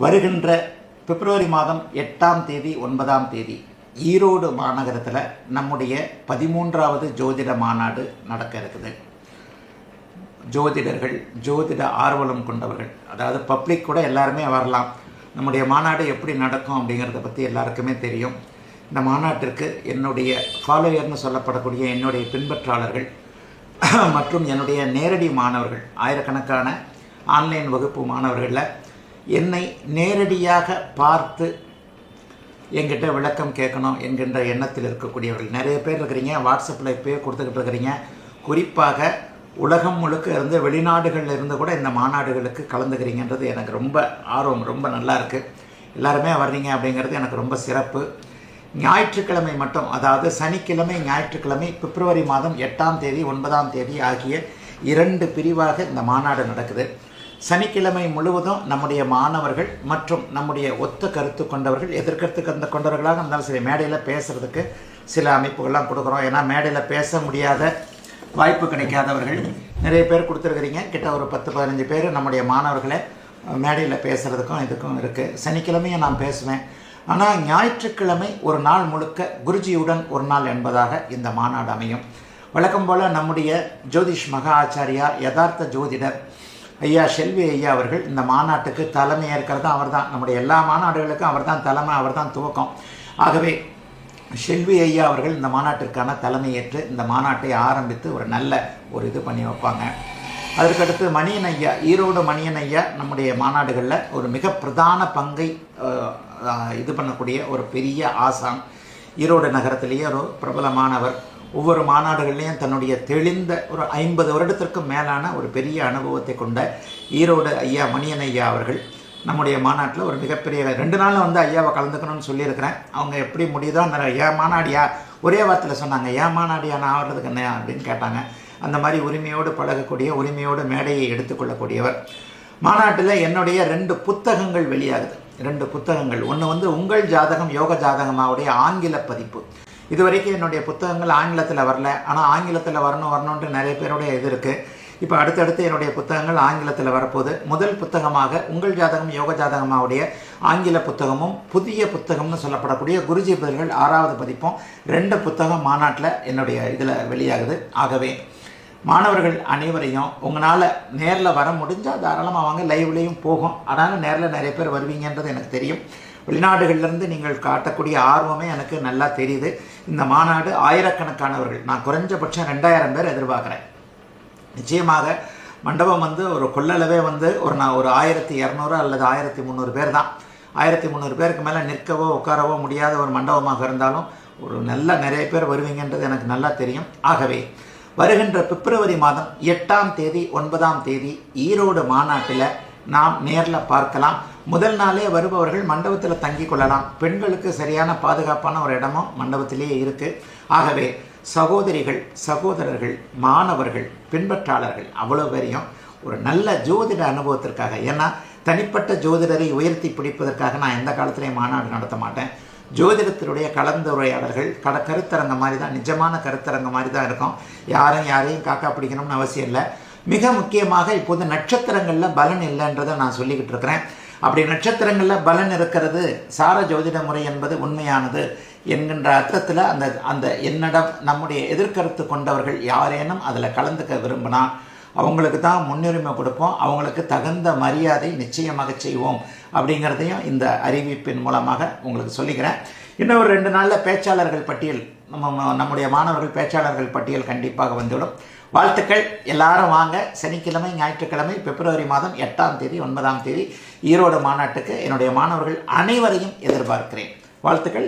வருகின்ற பிப்ரவரி மாதம் எட்டாம் தேதி ஒன்பதாம் தேதி ஈரோடு மாநகரத்தில் நம்முடைய பதிமூன்றாவது ஜோதிட மாநாடு நடக்க இருக்குது. ஜோதிடர்கள் ஜோதிட ஆர்வலம் கொண்டவர்கள் அதாவது பப்ளிக் கூட எல்லாருமே வரலாம். நம்முடைய மாநாடு எப்படி நடக்கும் அப்படிங்கிறத பற்றி எல்லாருக்குமே தெரியும். இந்த மாநாட்டிற்கு என்னுடைய ஃபாலோயர்னு சொல்லப்படக்கூடிய என்னுடைய பின்பற்றாளர்கள் மற்றும் என்னுடைய நேரடி மாணவர்கள் ஆயிரக்கணக்கான ஆன்லைன் வகுப்பு மாணவர்களில் என்னை நேரடியாக பார்த்து என்கிட்ட விளக்கம் கேட்கணும் என்கின்ற எண்ணத்தில் இருக்கக்கூடியவர்கள். நிறைய பேர் இருக்கிறீங்க வாட்ஸ்அப்பில் இப்போயே கொடுத்துக்கிட்டு இருக்கிறீங்க. குறிப்பாக உலகம் முழுக்க இருந்து வெளிநாடுகளில் இருந்து கூட இந்த மாநாடுகளுக்கு கலந்துக்கிறீங்கன்றது எனக்கு ரொம்ப ஆர்வம் ரொம்ப நல்லா இருக்குது எல்லாருமே வர்றீங்க அப்படிங்கிறது எனக்கு ரொம்ப சிறப்பு. ஞாயிற்றுக்கிழமை மட்டும் அதாவது சனிக்கிழமை ஞாயிற்றுக்கிழமை பிப்ரவரி மாதம் எட்டாம் தேதி ஒன்பதாம் தேதி ஆகிய இரண்டு பிரிவாக இந்த மாநாடு நடக்குது. சனிக்கிழமை முழுவதும் நம்முடைய மாணவர்கள் மற்றும் நம்முடைய ஒத்த கருத்து கொண்டவர்கள் எதிர்கருத்து கருத்து கொண்டவர்களாக இருந்தாலும் சரி மேடையில் பேசுகிறதுக்கு சில அமைப்புகள்லாம் கொடுக்குறோம். ஏன்னா மேடையில் பேச முடியாத வாய்ப்பு கிடைக்காதவர்கள் நிறைய பேர் கொடுத்துருக்குறீங்க. கிட்ட ஒரு பத்து பதினஞ்சு பேர் நம்முடைய மாணவர்களை மேடையில் பேசுகிறதுக்கும் இதுக்கும் இருக்குது சனிக்கிழமையும் நான் பேசுவேன். ஆனால் ஞாயிற்றுக்கிழமை ஒரு நாள் முழுக்க குருஜியுடன் ஒரு நாள் என்பதாக இந்த மாநாடு அமையும். வழக்கம் போல் நம்முடைய ஜோதிஷ் மகா ஆச்சாரியா யதார்த்த ஜோதிடர் ஐயா செல்வி ஐயா அவர்கள் இந்த மாநாட்டுக்கு தலைமை ஏற்கிறது. அவர் தான் நம்முடைய எல்லா மாநாடுகளுக்கும் அவர் தான் தலைமை அவர் தான் துவக்கம். ஆகவே செல்வி ஐயா அவர்கள் இந்த மாநாட்டிற்கான தலைமையேற்று இந்த மாநாட்டை ஆரம்பித்து ஒரு நல்ல ஒரு இது பண்ணி வைப்பாங்க. அதற்கடுத்து மணியன் ஐயா ஈரோடு மணியன் ஐயா நம்முடைய மாநாடுகளில் ஒரு மிக பிரதான பங்கை இது பண்ணக்கூடிய ஒரு பெரிய ஆசான். ஈரோடு நகரத்திலேயே ஒரு பிரபலமானவர். ஒவ்வொரு மாநாடுகள்லேயும் தன்னுடைய தெளிந்த ஒரு ஐம்பது வருடத்திற்கும் மேலான ஒரு பெரிய அனுபவத்தை கொண்ட ஈரோடு ஐயா மணியன் ஐயா அவர்கள் நம்முடைய மாநாட்டில் ஒரு மிகப்பெரிய ரெண்டு நாளில் வந்து ஐயாவை கலந்துக்கணும்னு சொல்லியிருக்கிறேன். அவங்க எப்படி முடியுதோ அந்த ஏன் மாநாடியா? ஒரே வார்த்தையில் சொன்னாங்க ஏன் மாநாடியா? நான் ஆடுறதுக்கு என்ன அப்படின்னு கேட்டாங்க. அந்த மாதிரி உரிமையோடு பழகக்கூடிய உரிமையோடு மேடையை எடுத்துக்கொள்ளக்கூடியவர். மாநாட்டில் என்னுடைய ரெண்டு புத்தகங்கள் வெளியாகுது. ரெண்டு புத்தகங்கள். ஒன்று வந்து உங்கள் ஜாதகம் யோக ஜாதகமாவுடைய ஆங்கில பதிப்பு. இது வரைக்கும் என்னுடைய புத்தகங்கள் ஆங்கிலத்தில் வரல. ஆனால் ஆங்கிலத்தில் வரணும் வரணுன்ட்டு நிறைய பேருடைய இது இருக்குது இப்போ அடுத்தடுத்து என்னுடைய புத்தகங்கள் ஆங்கிலத்தில் வரப்போகுது. முதல் புத்தகமாக உங்கள் ஜாதகம் யோக ஜாதகமாவுடைய ஆங்கில புத்தகமும் புதிய புத்தகம்னு சொல்லப்படக்கூடிய குருஜி பதில்கள் ஆறாவது பதிப்பும். ரெண்டு புத்தகம் மாநாட்டில் என்னுடைய இதில் வெளியாகுது. ஆகவே மாணவர்கள் அனைவரையும் உங்களால் நேரில் வர முடிஞ்சால் தாராளமாக வாங்க. லைவ்லேயும் போகும். அதனால் நேரில் நிறைய பேர் வருவீங்கன்றது எனக்கு தெரியும். வெளிநாடுகள்லேருந்து நீங்கள் காட்டக்கூடிய ஆர்வமே எனக்கு நல்லா தெரியுது. இந்த மாநாடு ஆயிரக்கணக்கானவர்கள் நான் குறைஞ்சபட்சம் ரெண்டாயிரம் பேர் எதிர்பார்க்குறேன். நிச்சயமாக மண்டபம் வந்து ஒரு கொள்ளளவே வந்து ஒரு நான் ஒரு ஆயிரத்தி இரநூறு அல்லது ஆயிரத்தி முந்நூறு பேர் தான். ஆயிரத்தி முந்நூறு பேருக்கு மேலே நிற்கவோ உட்காரவோ முடியாத ஒரு மண்டபமாக இருந்தாலும் ஒரு நல்ல நிறைய பேர் வருவீங்கன்றது எனக்கு நல்லா தெரியும். ஆகவே வருகின்ற பிப்ரவரி மாதம் எட்டாம் தேதி ஒன்பதாம் தேதி ஈரோடு மாநாட்டில் நாம் நேரில் பார்க்கலாம். முதல் நாளே வருபவர்கள் மண்டபத்தில் தங்கி கொள்ளலாம். பெண்களுக்கு சரியான பாதுகாப்பான ஒரு இடமும் மண்டபத்திலேயே இருக்குது ஆகவே சகோதரிகள் சகோதரர்கள் மாணவர்கள் பின்பற்றாளர்கள் அவ்வளோ பேரையும் ஒரு நல்ல ஜோதிட அனுபவத்திற்காக ஏன்னா தனிப்பட்ட ஜோதிடரை உயர்த்தி பிடிப்பதற்காக நான் எந்த காலத்திலையும் மாநாடு நடத்த மாட்டேன். ஜோதிடத்தினுடைய கலந்துரையாடல்கள் கட கருத்தரங்க மாதிரி தான் நிஜமான கருத்தரங்க மாதிரி தான் இருக்கும். யாரும் யாரையும் காக்கா பிடிக்கணும்னு அவசியம் இல்லை. மிக முக்கியமாக இப்போது நட்சத்திரங்களில் பலன் இல்லைன்றதை நான் சொல்லிக்கிட்டு இருக்கிறேன். அப்படி நட்சத்திரங்களில் பலன் இருக்கிறது சார ஜோதிட முறை என்பது உண்மையானது என்கின்ற அர்த்தத்தில் அந்த அந்த என்னிடம் நம்முடைய எதிர்கருத்து கொண்டவர்கள் யாரேனும் அதில் கலந்துக்க விரும்பினா அவங்களுக்கு தான் முன்னுரிமை கொடுப்போம் அவங்களுக்கு தகுந்த மரியாதை நிச்சயமாக செய்வோம் அப்படிங்கிறதையும் இந்த அறிவிப்பின் மூலமாக உங்களுக்கு சொல்லிக்கிறேன். இன்னும் ஒரு ரெண்டு நாளில் பேச்சாளர்கள் பட்டியல் நம்ம நம்முடைய மாணவர்கள் பேச்சாளர்கள் பட்டியல் கண்டிப்பாக வந்துவிடும். வாழ்த்துக்கள். எல்லாரும் வாங்க. சனிக்கிழமை ஞாயிற்றுக்கிழமை பிப்ரவரி மாதம் எட்டாம் தேதி ஒன்பதாம் தேதி ஈரோடு மாநாட்டுக்கு என்னுடைய மாணவர்கள் அனைவரையும் எதிர்பார்க்கிறேன். வாழ்த்துக்கள்.